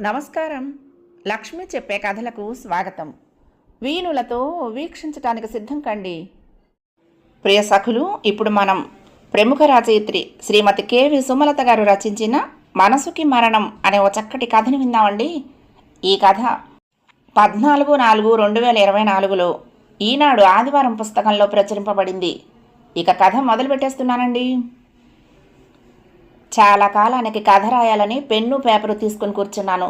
నమస్కారం. లక్ష్మి చెప్పే కథలకు స్వాగతం. వీణులతో వీక్షించటానికి సిద్ధం కండి. ప్రియ సఖులు ఇప్పుడు మనం ప్రముఖ రచయిత్రి శ్రీమతి కేవి సుమలత గారు రచించిన మనసుకి మరణం అనే ఓ చక్కటి కథని విందామండి. ఈ కథ పద్నాలుగు నాలుగు రెండు వేల ఇరవై నాలుగులో ఈనాడు ఆదివారం పుస్తకంలో ప్రచురింపబడింది. ఇక కథ మొదలు పెట్టేస్తున్నానండి చాలా కాలానికి కథ రాయాలని పెన్ను పేపరు తీసుకుని కూర్చున్నాను.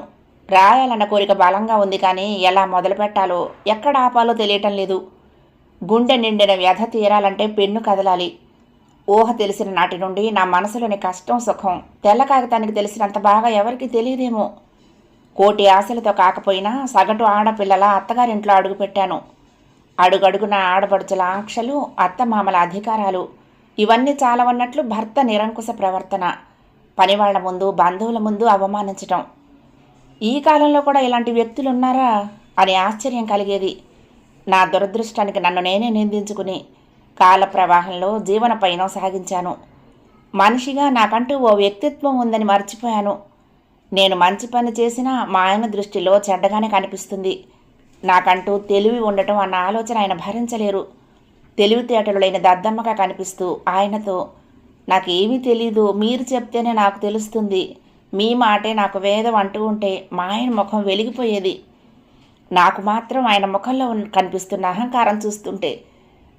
రాయాలన్న కోరిక బలంగా ఉంది కానీ ఎలా మొదలు పెట్టాలో ఎక్కడ ఆపాలో తెలియటం లేదు. గుండె నిండిన వ్యధ తీరాలంటే పెన్ను కదలాలి. ఊహ తెలిసిన నాటి నుండి నా మనసులోని కష్టం సుఖం తెల్ల కాగితానికి తెలిసినంత బాగా ఎవరికీ తెలియదేమో. కోటి ఆశలతో కాకపోయినా సగటు ఆడపిల్లల అత్తగారింట్లో అడుగుపెట్టాను అడుగడుగున ఆడపడుచుల ఆంక్షలు అత్తమామల అధికారాలు ఇవన్నీ చాలవన్నట్లు భర్త నిరంకుశ ప్రవర్తన. పనివాళ్ళ ముందు బంధువుల ముందు అవమానించటం. ఈ కాలంలో కూడా ఇలాంటి వ్యక్తులు ఉన్నారా అని ఆశ్చర్యం కలిగేది. నా దురదృష్టానికి నన్ను నేనే నిందించుకుని కాల ప్రవాహంలో జీవన పయనం సాగించాను. మనిషిగా నాకంటూ ఓ వ్యక్తిత్వం ఉందని మర్చిపోయాను. నేను మంచి పని చేసినా మా ఆయన దృష్టిలో చెడ్డగానే కనిపిస్తుంది. నాకంటూ తెలివి ఉండటం అన్న ఆలోచన ఆయన భరించలేరు. తెలివితేటలు లేని దద్దమ్మగా కనిపిస్తూ ఆయనతో నాకేమీ తెలీదు. మీరు చెప్తేనే నాకు తెలుస్తుంది. మీ మాటే నాకు వేదం అంటూ ఉంటే మా ఆయన ముఖం వెలిగిపోయేది. నాకు మాత్రం ఆయన ముఖంలో కనిపిస్తున్న అహంకారం చూస్తుంటే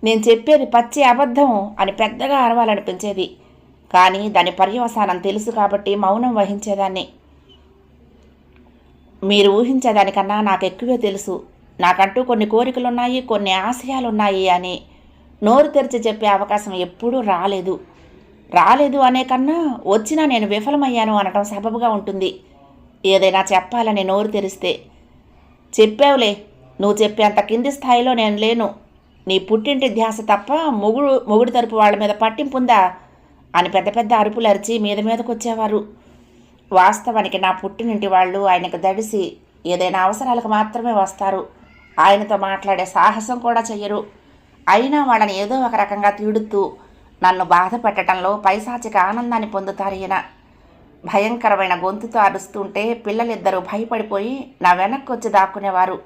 నేను చెప్పేది పచ్చి అబద్ధం అని పెద్దగా అరవాలనిపించేది. కానీ దాని పర్యవసానం తెలుసు కాబట్టి మౌనం వహించేదాన్ని. మీరు ఊహించేదానికన్నా నాకు ఎక్కువే తెలుసు. నాకంటూ కొన్ని కోరికలున్నాయి కొన్ని ఆశయాలున్నాయి అని నోరు తెరిచి చెప్పే అవకాశం ఎప్పుడూ రాలేదు. రాలేదు అనే కన్నా వచ్చినా నేను విఫలమయ్యాను అనటం సబబుగా ఉంటుంది. ఏదైనా చెప్పాలని నోరు తెరిస్తే చెప్పావులే నువ్వు చెప్పేంత కింది స్థాయిలో నేను లేను. నీ పుట్టింటి ధ్యాస తప్ప మొగుడు మొగుడు తరపు వాళ్ళ మీద పట్టింపుందా అని పెద్ద పెద్ద అరుపులు అరిచి మీద మీదకు వచ్చేవారు వాస్తవానికి నా పుట్టినింటి వాళ్ళు ఆయనకు దడిసి ఏదైనా అవసరాలకు మాత్రమే వస్తారు. ఆయనతో మాట్లాడే సాహసం కూడా చెయ్యరు. అయినా వాళ్ళని ఏదో ఒక రకంగా తీడుతూ నన్ను బాధ పెట్టడంలో పైశాచిక ఆనందాన్ని పొందుతారు ఈయన. భయంకరమైన గొంతుతో అరుస్తుంటే పిల్లలిద్దరూ భయపడిపోయి నా వెనక్కి వచ్చి దాక్కునేవారు.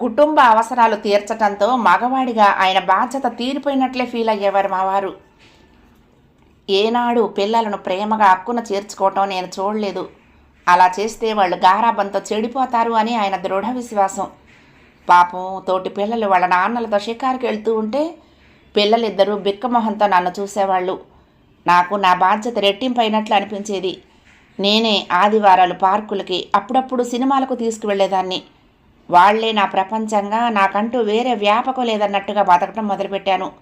కుటుంబ అవసరాలు తీర్చటంతో మగవాడిగా ఆయన బాధ్యత తీరిపోయినట్లే ఫీల్ అయ్యేవారు మా వారు. ఏనాడు పిల్లలను ప్రేమగా అక్కున చేర్చుకోవటం నేను చూడలేదు. అలా చేస్తే వాళ్ళు గారాబంతో చెడిపోతారు అని ఆయన దృఢ విశ్వాసం. పాపం తోటి పిల్లలు వాళ్ళ నాన్నలతో షికారుకి వెళ్తూ ఉంటే పిల్లలిద్దరూ బిక్కమొహంతో నన్ను చూసేవాళ్ళు. నాకు నా బాధ్యత రెట్టింపైనట్లు అనిపించేది. నేనే ఆదివారాలు పార్కులకి అప్పుడప్పుడు సినిమాలకు తీసుకువెళ్ళేదాన్ని. వాళ్ళే నా ప్రపంచంగా నాకంటూ వేరే వ్యాపకం లేదన్నట్టుగా బతకటం మొదలుపెట్టాను.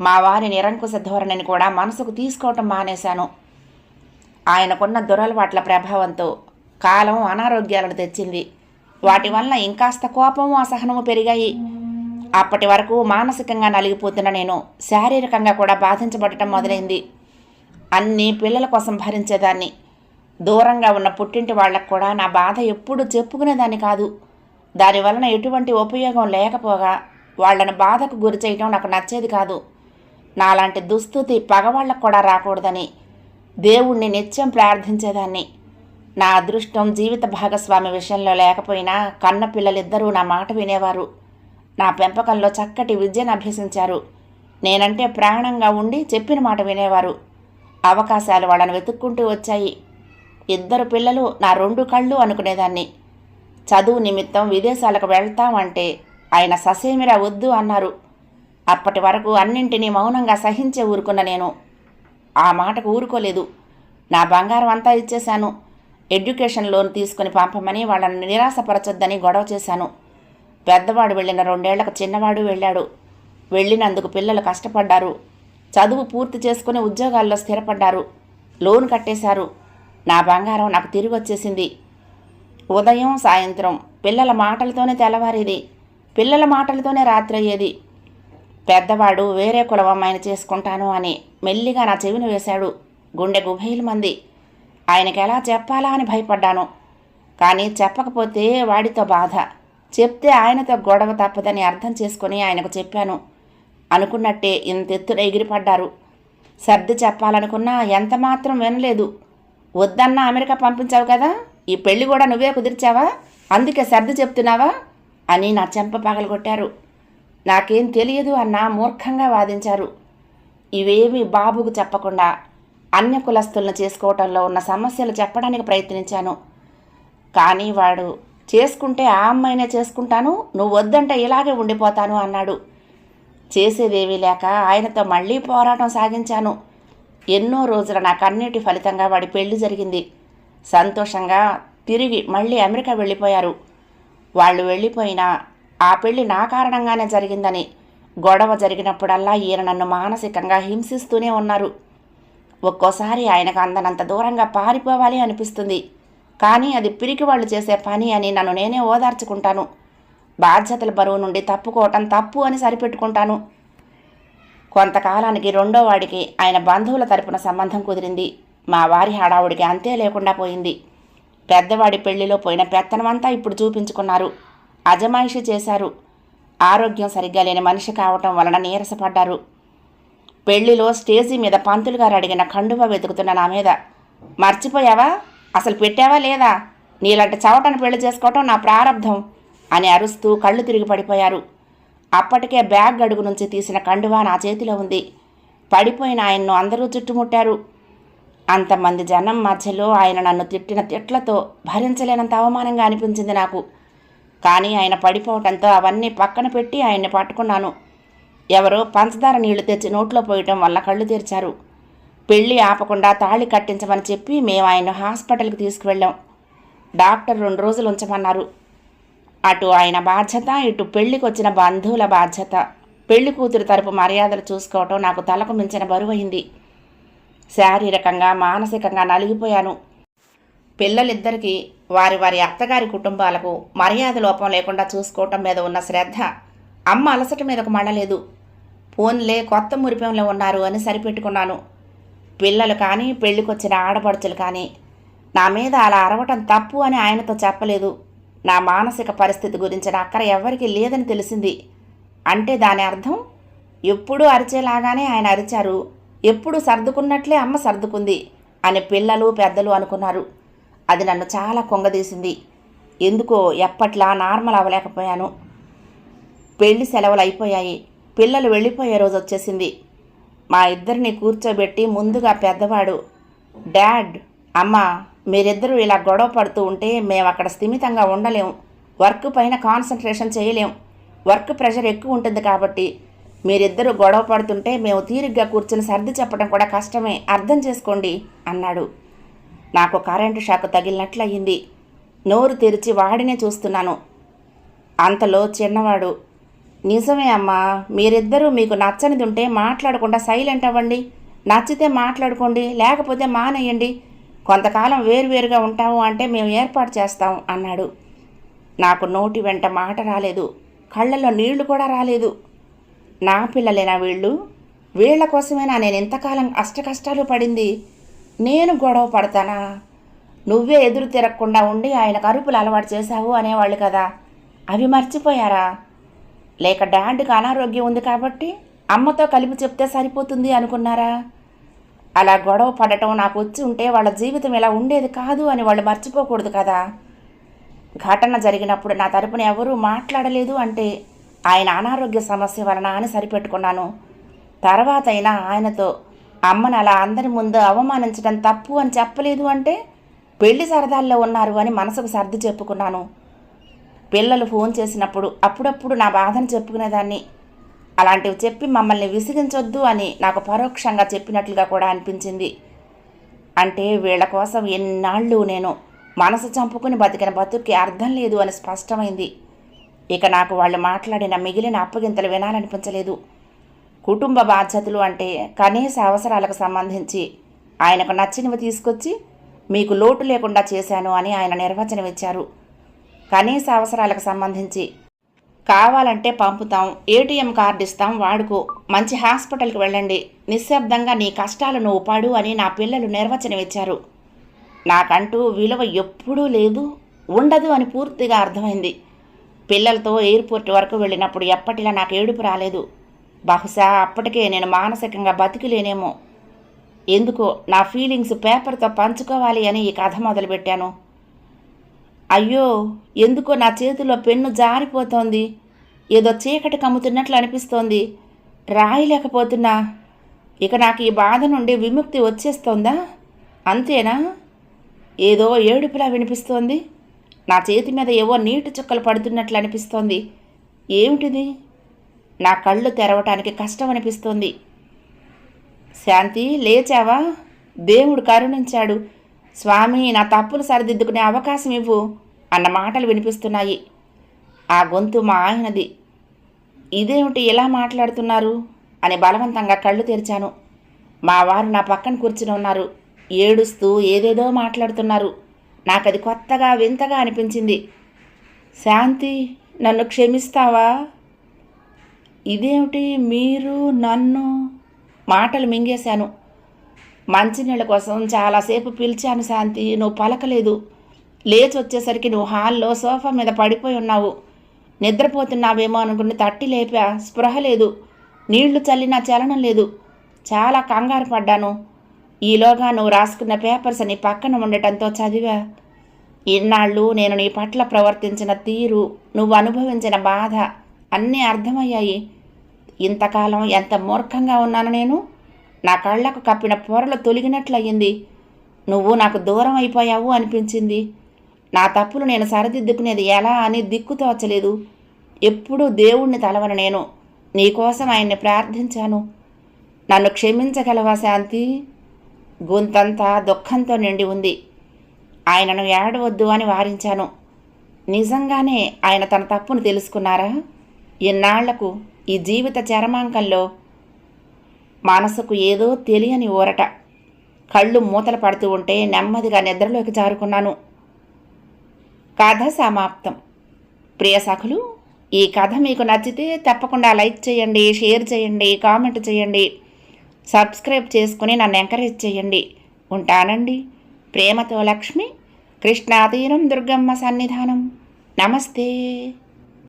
మా వారి నిరంకుశ ధోరణిని కూడా మనసుకు తీసుకోవటం మానేశాను. ఆయనకున్న దురలవాట్ల ప్రభావంతో కాలం అనారోగ్యాలను తెచ్చింది. వాటి వల్ల ఇంకాస్త కోపము అసహనము పెరిగాయి. అప్పటి వరకు మానసికంగా నలిగిపోతున్న నేను శారీరకంగా కూడా బాధించబడటం మొదలైంది. అన్నీ పిల్లల కోసం భరించేదాన్ని. దూరంగా ఉన్న పుట్టింటి వాళ్ళకు కూడా నా బాధ ఎప్పుడూ చెప్పుకునేదాన్ని కాదు. దానివలన ఎటువంటి ఉపయోగం లేకపోగా వాళ్ళని బాధకు గురి చేయటం నాకు నచ్చేది కాదు. నాలాంటి దుస్థుతి పగవాళ్ళకు కూడా రాకూడదని దేవుణ్ణి నిత్యం ప్రార్థించేదాన్ని. నా అదృష్టం జీవిత భాగస్వామి విషయంలో లేకపోయినా కన్న పిల్లలిద్దరూ నా మాట వినేవారు. నా పెంపకంలో చక్కటి విద్యను అభ్యసించారు. నేనంటే ప్రాణంగా ఉండి చెప్పిన మాట వినేవారు. అవకాశాలు వాళ్ళని వెతుక్కుంటూ వచ్చాయి. ఇద్దరు పిల్లలు నా రెండు కళ్ళు అనుకునేదాన్ని. చదువు నిమిత్తం విదేశాలకు వెళ్తామంటే ఆయన ససేమిరా వద్దు అన్నారు. అప్పటి వరకు అన్నింటినీ మౌనంగా సహించే ఊరుకున్న నేను. ఆ మాటకు ఊరుకోలేదు. నా బంగారం అంతా ఇచ్చేశాను. ఎడ్యుకేషన్ లోన్ తీసుకుని పంపమని వాళ్ళని నిరాశపరచొద్దని గొడవ చేశాను. పెద్దవాడు వెళ్ళిన రెండేళ్ళకు చిన్నవాడు వెళ్ళాడు. వెళ్ళినందుకు పిల్లలు కష్టపడ్డారు. చదువు పూర్తి చేసుకుని ఉద్యోగాల్లో స్థిరపడ్డారు. లోన్ కట్టేశారు. నా బంగారం నాకు తిరిగి వచ్చేసింది. ఉదయం సాయంత్రం పిల్లల మాటలతోనే తెల్లవారేది. పిల్లల మాటలతోనే రాత్రి అయ్యేది. పెద్దవాడు వేరే కులం అమ్మాయిని చేసుకుంటాను అని మెల్లిగా నా చెవిని వేశాడు. గుండె గుభైలు మంది. ఆయనకి ఎలా చెప్పాలా అని భయపడ్డాను. కానీ చెప్పకపోతే వాడితో బాధ. చెప్తే ఆయనతో గొడవ తప్పదని అర్థం చేసుకొని ఆయనకు చెప్పాను. అనుకున్నట్టే ఇంత ఎత్తున ఎగిరిపడ్డారు. సర్ది చెప్పాలనుకున్నా ఎంత మాత్రం వినలేదు. వద్దన్నా అమెరికా పంపించావు కదా? ఈ పెళ్ళి కూడా నువ్వే కుదిర్చావా? అందుకే సర్ది చెప్తున్నావా? అని నా చెంప పగలగొట్టారు. నాకేం తెలియదు అన్న మూర్ఖంగా వాదించారు. ఇవేమీ బాబుకు చెప్పకుండా అన్య కులస్తులను చేసుకోవటంలో ఉన్న సమస్యలు చెప్పడానికి ప్రయత్నించాను. కానీ వాడు చేసుకుంటే ఆ అమ్మాయినే చేసుకుంటాను నువ్వు వద్దంటే ఇలాగే ఉండిపోతాను అన్నాడు. చేసేదేమీ లేక ఆయనతో మళ్ళీ పోరాటం సాగించాను. ఎన్నో రోజుల నా కన్నీటి ఫలితంగా వాడి పెళ్ళి జరిగింది. సంతోషంగా తిరిగి మళ్ళీ అమెరికా వెళ్ళిపోయారు. వాళ్ళు వెళ్ళిపోయినా ఆ పెళ్ళి నా కారణంగానే జరిగిందని గొడవ జరిగినప్పుడల్లా ఈయన నన్ను మానసికంగా హింసిస్తూనే ఉన్నారు. ఒక్కోసారి ఆయనకు అందనంత దూరంగా పారిపోవాలి అనిపిస్తుంది. కానీ అది పిరికి వాళ్ళు చేసే పని అని నన్ను నేనే ఓదార్చుకుంటాను. బాధ్యతల బరువు నుండి తప్పుకోవటం తప్పు అని సరిపెట్టుకుంటాను. కొంతకాలానికి రెండో వాడికి ఆయన బంధువుల తరపున సంబంధం కుదిరింది. మా వారి హడావుడికి అంతే లేకుండా పోయింది. పెద్దవాడి పెళ్ళిలో పోయిన పెత్తనమంతా ఇప్పుడు చూపించుకున్నారు. అజమాయిషి చేశారు. ఆరోగ్యం సరిగ్గా లేని మనిషి కావటం వలన నీరసపడ్డారు. పెళ్ళిలో స్టేజీ మీద పంతులు గారు అడిగిన కండువ వెతుకుతున్న నా మీద మర్చిపోయావా? అసలు పెట్టావా లేదా? నీలాంటి చవటను పెళ్ళి చేసుకోవటం నా ప్రారంధం అని అరుస్తూ కళ్ళు తిరిగి పడిపోయారు. అప్పటికే బ్యాగ్ అడుగు నుంచి తీసిన కండువా నా చేతిలో ఉంది. పడిపోయిన ఆయన్ను అందరూ చుట్టుముట్టారు. అంతమంది జనం మధ్యలో ఆయన నన్ను తిట్టిన తిట్లతో భరించలేనంత అవమానంగా అనిపించింది నాకు. కానీ ఆయన పడిపోవటంతో అవన్నీ పక్కన పెట్టి ఆయన్ని పట్టుకున్నాను. ఎవరో పంచదార నీళ్ళు తెచ్చి నోట్లో పోయటం వల్ల కళ్ళు తెరిచారు. పెళ్ళి ఆపకుండా తాళి కట్టించమని చెప్పి మేము ఆయన హాస్పిటల్కి తీసుకువెళ్ళాం. డాక్టర్ రెండు రోజులు ఉంచమన్నారు. అటు ఆయన బాధ్యత ఇటు పెళ్ళికి వచ్చిన బంధువుల బాధ్యత. పెళ్ళి కూతురు తరపు మర్యాదలు చూసుకోవటం నాకు తలకు మించిన బరువైంది. శారీరకంగా మానసికంగా నలిగిపోయాను. పిల్లలిద్దరికీ వారి వారి అత్తగారి కుటుంబాలకు మర్యాద లోపం లేకుండా చూసుకోవటం మీద ఉన్న శ్రద్ధ అమ్మ అలసట మీదకు మళ్ళలేదు. ఫోన్లే కొత్త మురిపెంలో ఉన్నారు అని సరిపెట్టుకున్నాను. పిల్లలు కానీ పెళ్ళికొచ్చిన ఆడపడుచులు కానీ నా మీద అలా అరవటం తప్పు అని ఆయనతో చెప్పలేదు. నా మానసిక పరిస్థితి గురించిన అక్కర ఎవరికీ లేదని తెలిసింది. అంటే దాని అర్థం? ఎప్పుడూ అరిచేలాగానే ఆయన అరిచారు. ఎప్పుడు సర్దుకున్నట్లే అమ్మ సర్దుకుంది అని పిల్లలు పెద్దలు అనుకున్నారు. అది నన్ను చాలా కొంగదీసింది. ఎందుకో ఎప్పట్లా నార్మల్ అవ్వలేకపోయాను. పెళ్ళి సెలవులు అయిపోయాయి. పిల్లలు వెళ్ళిపోయే రోజు వచ్చేసింది. మా ఇద్దరిని కూర్చోబెట్టి ముందుగా పెద్దవాడు డాడ్ అమ్మ మీరిద్దరూ ఇలా గొడవ పడుతూ ఉంటే మేము అక్కడ స్థిమితంగా ఉండలేం. వర్క్ పైన కాన్సన్ట్రేషన్ చేయలేం. వర్క్ ప్రెషర్ ఎక్కువ ఉంటుంది కాబట్టి మీరిద్దరూ గొడవ పడుతుంటే మేము తీరిగ్గా కూర్చుని సర్ది చెప్పడం కూడా కష్టమే. అర్థం చేసుకోండి అన్నాడు. నాకు కరెంటు షాక్ తగిలినట్లయింది. నోరు తెరిచి వాడినే చూస్తున్నాను. అంతలో చిన్నవాడు నిజమే అమ్మా మీరిద్దరూ మీకు నచ్చనిది ఉంటే మాట్లాడకుండా సైలెంట్ అవ్వండి. నచ్చితే మాట్లాడుకోండి లేకపోతే మానేయండి. కొంతకాలం వేరువేరుగా ఉంటాము అంటే మేము ఏర్పాటు చేస్తాం అన్నాడు. నాకు నోటి వెంట మాట రాలేదు. కళ్ళల్లో నీళ్ళు కూడా రాలేదు. నా పిల్లలేనా వీళ్ళు? వీళ్ళ కోసమేనా నేను ఎంతకాలం అష్టకష్టాలు పడింది? నేను గొడవ పడతానా? నువ్వే ఎదురు తిరగకుండా ఉండి ఆయనకు అరుపులు అలవాటు చేశావు అనేవాళ్ళు కదా. అవి మర్చిపోయారా? లేక డాడ్కి అనారోగ్యం ఉంది కాబట్టి అమ్మతో కలిపి చెప్తే సరిపోతుంది అనుకున్నారా? అలా గొడవ పడటం నాకు వచ్చి ఉంటే వాళ్ళ జీవితం ఇలా ఉండేది కాదు అని వాళ్ళు మర్చిపోకూడదు కదా. ఘటన జరిగినప్పుడు నా తరపున ఎవరూ మాట్లాడలేదు అంటే ఆయన అనారోగ్య సమస్య వలన అని సరిపెట్టుకున్నాను. తర్వాత అయినా ఆయనతో అమ్మను అలా అందరి ముందు అవమానించడం తప్పు అని చెప్పలేదు అంటే పెళ్ళి సరదాల్లో ఉన్నారు అని మనసుకు సర్ది చెప్పుకున్నాను. పిల్లలు ఫోన్ చేసినప్పుడు అప్పుడప్పుడు నా బాధను చెప్పుకునేదాన్ని. అలాంటివి చెప్పి మమ్మల్ని విసిగించొద్దు అని నాకు పరోక్షంగా చెప్పినట్లుగా కూడా అనిపించింది. అంటే వీళ్ళ కోసం ఎన్నాళ్ళు నేను మనసు చంపుకుని బతికిన బతుక్కి అర్థం లేదు అని స్పష్టమైంది. ఇక నాకు వాళ్ళు మాట్లాడిన మిగిలిన అప్పగింతలు వినాలనిపించలేదు. కుటుంబ బాధ్యతలు అంటే కనీస అవసరాలకు సంబంధించి ఆయనకు నచ్చినవి తీసుకొచ్చి మీకు లోటు లేకుండా చేశాను అని ఆయన నిర్వచనం ఇచ్చారు. కనీస అవసరాలకు సంబంధించి కావాలంటే పంపుతాం ఏటీఎం కార్డు ఇస్తాం వాడుకో. మంచి హాస్పిటల్కి వెళ్ళండి. నిశ్శబ్దంగా నీ కష్టాలు నువ్వు పడు అని నా పిల్లలు నిర్వచనం ఇచ్చారు నాకంటూ విలువ ఎప్పుడూ లేదు ఉండదు అని పూర్తిగా అర్థమైంది. పిల్లలతో ఎయిర్పోర్ట్ వరకు వెళ్ళినప్పుడు ఎప్పటిలా నాకు ఏడుపు రాలేదు. బహుశా అప్పటికే నేను మానసికంగా బతికిలేనేమో. ఎందుకో నా ఫీలింగ్స్ పేపర్తో పంచుకోవాలి అని ఈ కథ మొదలుపెట్టాను. అయ్యో ఎందుకో నా చేతిలో పెన్ను జారిపోతోంది. ఏదో చీకటి కమ్ముతున్నట్లు అనిపిస్తోంది. రాయలేకపోతున్నా. ఇక నాకు ఈ బాధ నుండి విముక్తి వచ్చేస్తోందా? అంతేనా? ఏదో ఏడుపులా వినిపిస్తోంది. నా చేతి మీద ఏవో నీటి చుక్కలు పడుతున్నట్లు అనిపిస్తోంది. ఏమిటిది? నా కళ్ళు తెరవటానికి కష్టం అనిపిస్తోంది శాంతి లేచావా? దేవుడు కరుణించాడు. స్వామి నా తప్పులు సరిదిద్దుకునే అవకాశం ఇవ్వు అన్న మాటలు వినిపిస్తున్నాయి. ఆ గొంతు మా ఆయనది. ఇదేమిటి ఇలా మాట్లాడుతున్నారు? అని బలవంతంగా కళ్ళు తెరిచాను. మా వారు నా పక్కన కూర్చుని ఉన్నారు. ఏడుస్తూ ఏదేదో మాట్లాడుతున్నారు. నాకది కొత్తగా వింతగా అనిపించింది. శాంతి నన్ను క్షమిస్తావా? ఇదేమిటి మీరు నన్ను? మాటలు మింగేశాను. మంచినీళ్ళ కోసం చాలాసేపు పిలిచాను శాంతి. నువ్వు పలకలేదు. లేచి వచ్చేసరికి నువ్వు హాల్లో సోఫా మీద పడిపోయి ఉన్నావు. నిద్రపోతున్నావేమో అనుకుని తట్టి లేపా. స్పృహ లేదు. నీళ్ళు చల్లినా చలనం లేదు. చాలా కంగారు పడ్డాను. ఈలోగా నువ్వు రాసుకున్న పేపర్స్ నీ పక్కన ఉండటంతో చదివా. ఇన్నాళ్ళు నేను నీ పట్ల ప్రవర్తించిన తీరు నువ్వు అనుభవించిన బాధ అన్నీ అర్థమయ్యాయి. ఇంతకాలం ఎంత మూర్ఖంగా ఉన్నాను నేను? నా కళ్ళకు కప్పిన పొరలు తొలగినట్లయింది. నువ్వు నాకు దూరం అయిపోయావు అనిపించింది. నా తప్పులు నేను సరిదిద్దుకునేది ఎలా అని దిక్కు తోచలేదు. ఎప్పుడూ దేవుణ్ణి తలవను నేను. నీకోసం ఆయన్ని ప్రార్థించాను. నన్ను క్షమించగలవా శాంతి? గొంతంతా దుఃఖంతో నిండి ఉంది. ఆయనను ఏడవద్దు అని వారించాను. నిజంగానే ఆయన తన తప్పును తెలుసుకున్నారా? ఇన్నాళ్ళకు ఈ జీవిత చరమాంకంలో మనసుకు ఏదో తెలియని ఊరట. కళ్ళు మూతలు పడుతూ ఉంటే నెమ్మదిగా నిద్రలోకి జారుకున్నాను. కథ సమాప్తం. ప్రియ సఖులు ఈ కథ మీకు నచ్చితే తప్పకుండా లైక్ చేయండి షేర్ చేయండి కామెంట్ చేయండి. సబ్స్క్రైబ్ చేసుకుని నన్ను ఎంకరేజ్ చేయండి. ఉంటానండి. ప్రేమతో లక్ష్మి కృష్ణాతీరం దుర్గమ్మ సన్నిధానం. నమస్తే.